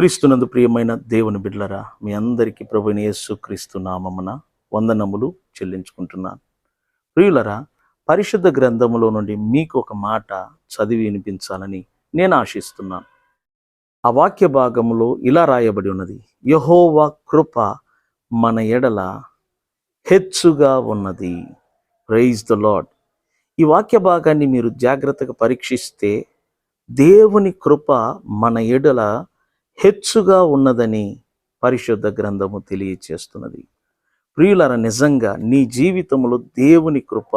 క్రీస్తునందు ప్రియమైన దేవుని బిడ్లరా మీ అందరికీ ప్రభుని యేసు క్రీస్తు నామమున వందనములు చెల్లించుకుంటున్నాను. ప్రియులరా పరిశుద్ధ గ్రంథములో నుండి మీకు ఒక మాట చదివి వినిపించాలని నేను ఆశిస్తున్నాను. ఆ వాక్య భాగములో ఇలా రాయబడి ఉన్నది యహోవా కృప మన ఎడల హెచ్చుగా ఉన్నది. ప్రైజ్ ద లాడ్ ఈ వాక్య భాగాన్ని మీరు జాగ్రత్తగా పరీక్షిస్తే దేవుని కృప మన ఎడల హెచ్చుగా ఉన్నదని పరిశుద్ధ గ్రంథము తెలియచేస్తున్నది. ప్రియులర నిజంగా నీ జీవితంలో దేవుని కృప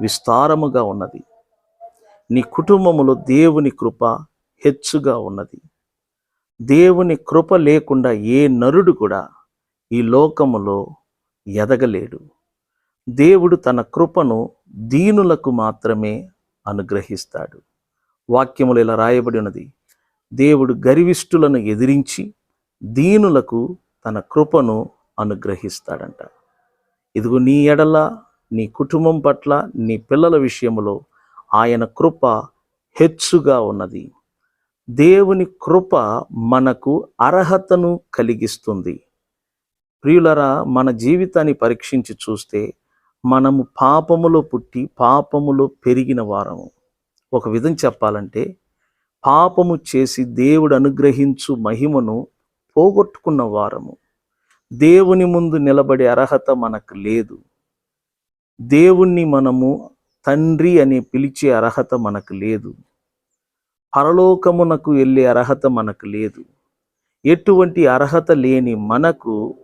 విస్తారముగా ఉన్నది. నీ కుటుంబములో దేవుని కృప హెచ్చుగా ఉన్నది. దేవుని కృప లేకుండా ఏ నరుడు కూడా ఈ లోకములో ఎదగలేడు. దేవుడు తన కృపను దీనులకు మాత్రమే అనుగ్రహిస్తాడు. వాక్యములు ఇలా రాయబడి ఉన్నది దేవుడు గర్విష్ఠులను ఎదిరించి దీనులకు తన కృపను అనుగ్రహిస్తాడంట. ఇదిగో నీ ఎడల నీ కుటుంబం పట్ల నీ పిల్లల విషయంలో ఆయన కృప హెచ్చుగా ఉన్నది. దేవుని కృప మనకు అర్హతను కలిగిస్తుంది. ప్రియులరా మన జీవితాన్ని పరీక్షించి చూస్తే మనము పాపములో పుట్టి పాపములో పెరిగిన వారము. ఒక విధం చెప్పాలంటే పాపము చేసి దేవుడు అనుగ్రహించు మహిమను పోగొట్టుకున్న వారము. దేవుని ముందు నిలబడే అర్హత మనకు లేదు. దేవుణ్ణి మనము తండ్రి అని పిలిచే అర్హత మనకు లేదు. పరలోకమునకు వెళ్ళే అర్హత మనకు లేదు. ఎటువంటి అర్హత లేని మనకు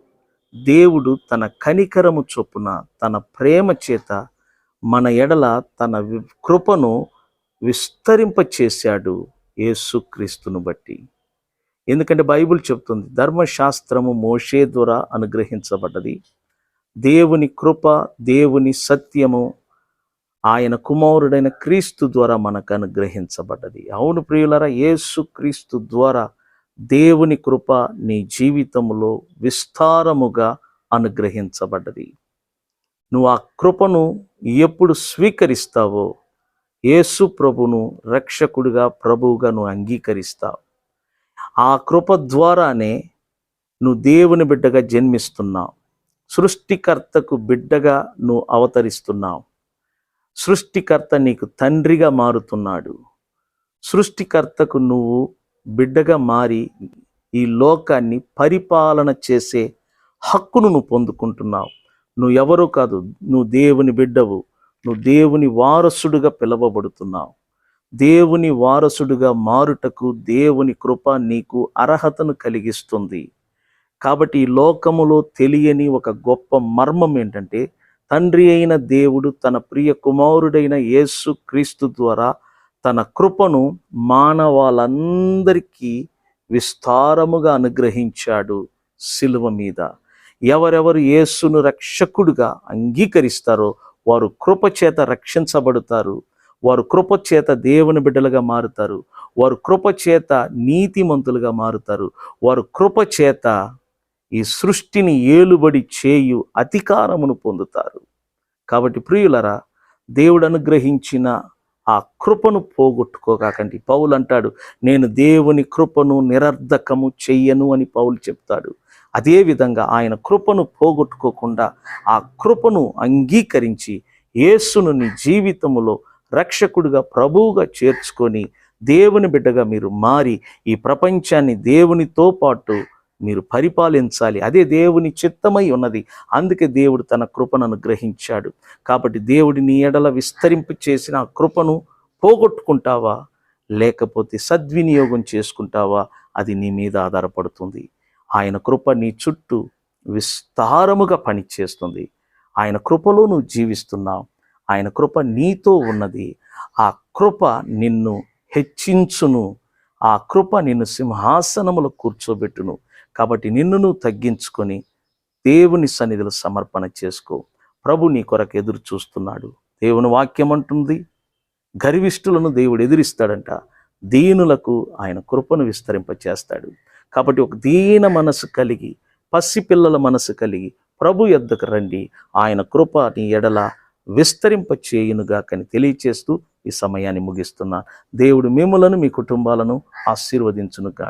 దేవుడు తన కనికరము చొప్పున తన ప్రేమ చేత మన ఎడల తన కృపను విస్తరింపచేశాడు. యేసుక్రీస్తును బట్టి. ఎందుకంటే బైబిల్ చెప్తుంది ధర్మశాస్త్రము మోషే ద్వారా అనుగ్రహించబడ్డది. దేవుని కృప దేవుని సత్యము ఆయన కుమారుడైన క్రీస్తు ద్వారా మనకు అనుగ్రహించబడ్డది. అవును ప్రియులరా యేసు క్రీస్తు ద్వారా దేవుని కృప నీ జీవితంలో విస్తారముగా అనుగ్రహించబడ్డది. నువ్వు ఆ కృపను ఎప్పుడు స్వీకరిస్తావో యేసు ప్రభును రక్షకుడిగా ప్రభువుగా నువ్వు అంగీకరిస్తావు. ఆ కృప ద్వారానే నువ్వు దేవుని బిడ్డగా జన్మిస్తున్నావు. సృష్టికర్తకు బిడ్డగా నువ్వు అవతరిస్తున్నావు. సృష్టికర్త నీకు తండ్రిగా మారుతున్నాడు. సృష్టికర్తకు నువ్వు బిడ్డగా మారి ఈ లోకాన్ని పరిపాలన చేసే హక్కును నువ్వు పొందుకుంటున్నావు. నువ్వు ఎవరో కాదు నువ్వు దేవుని బిడ్డవు. నువ్వు దేవుని వారసుడుగా పిలవబడుతున్నావు. దేవుని వారసుడుగా మారుటకు దేవుని కృప నీకు అర్హతను కలిగిస్తుంది. కాబట్టి ఈ లోకములో తెలియని ఒక గొప్ప మర్మం ఏంటంటే తండ్రి అయిన దేవుడు తన ప్రియ కుమారుడైన యేసు క్రీస్తు ద్వారా తన కృపను మానవాళందరికీ విస్తారముగా అనుగ్రహించాడు శిలువ మీద. ఎవరెవరు యేసును రక్షకుడుగా అంగీకరిస్తారో వారు కృపచేత రక్షించబడతారు. వారు కృపచేత దేవుని బిడ్డలుగా మారుతారు. వారు కృపచేత నీతిమంతులుగా మారుతారు. వారు కృపచేత ఈ సృష్టిని ఏలుబడి చేయు అధికారమును పొందుతారు. కాబట్టి ప్రియులరా దేవుడు అనుగ్రహించిన ఆ కృపను పోగొట్టుకోకాకండి. పౌలు అంటాడు నేను దేవుని కృపను నిరర్ధకము చెయ్యను అని పౌలు చెప్తాడు. అదేవిధంగా ఆయన కృపను పోగొట్టుకోకుండా ఆ కృపను అంగీకరించి యేసును నీ జీవితంలో రక్షకుడిగా ప్రభువుగా చేర్చుకొని దేవుని బిడ్డగా మీరు మారి ఈ ప్రపంచాన్ని దేవునితో పాటు మీరు పరిపాలించాలి. అదే దేవుని చిత్తమై ఉన్నది. అందుకే దేవుడు తన కృపను అనుగ్రహించాడు కాబట్టి దేవుడి నీ ఎడల విస్తరింపు చేసిన ఆ కృపను పోగొట్టుకుంటావా? లేకపోతే సద్వినియోగం చేసుకుంటావా? అది నీ మీద ఆధారపడుతుంది. ఆయన కృప నీ చుట్టూ విస్తారముగా పనిచేస్తుంది. ఆయన కృపలో నువ్వు జీవిస్తున్నావు. ఆయన కృప నీతో ఉన్నది. ఆ కృప నిన్ను హెచ్చించును. ఆ కృప నిన్ను సింహాసనములో కూర్చోబెట్టును. కాబట్టి నిన్ను నువ్వు తగ్గించుకొని దేవుని సన్నిధిలో సమర్పణ చేసుకో. ప్రభు నీ కొరకు ఎదురు చూస్తున్నాడు. దేవుని వాక్యం అంటుంది గర్విష్ఠులను దేవుడు ఎదిరిస్తాడంట. దీనులకు ఆయన కృపను విస్తరింపచేస్తాడు. కాబట్టి ఒక దీన మనసు కలిగి పసిపిల్లల మనసు కలిగి ప్రభు యొద్దకు రండి. ఆయన కృప నీ ఎడల విస్తరింప చేయునుగాకని తెలియచేస్తూ ఈ సమయాన్ని ముగిస్తున్నా. దేవుడు మిమ్మలను మీ కుటుంబాలను ఆశీర్వదించునుగాక.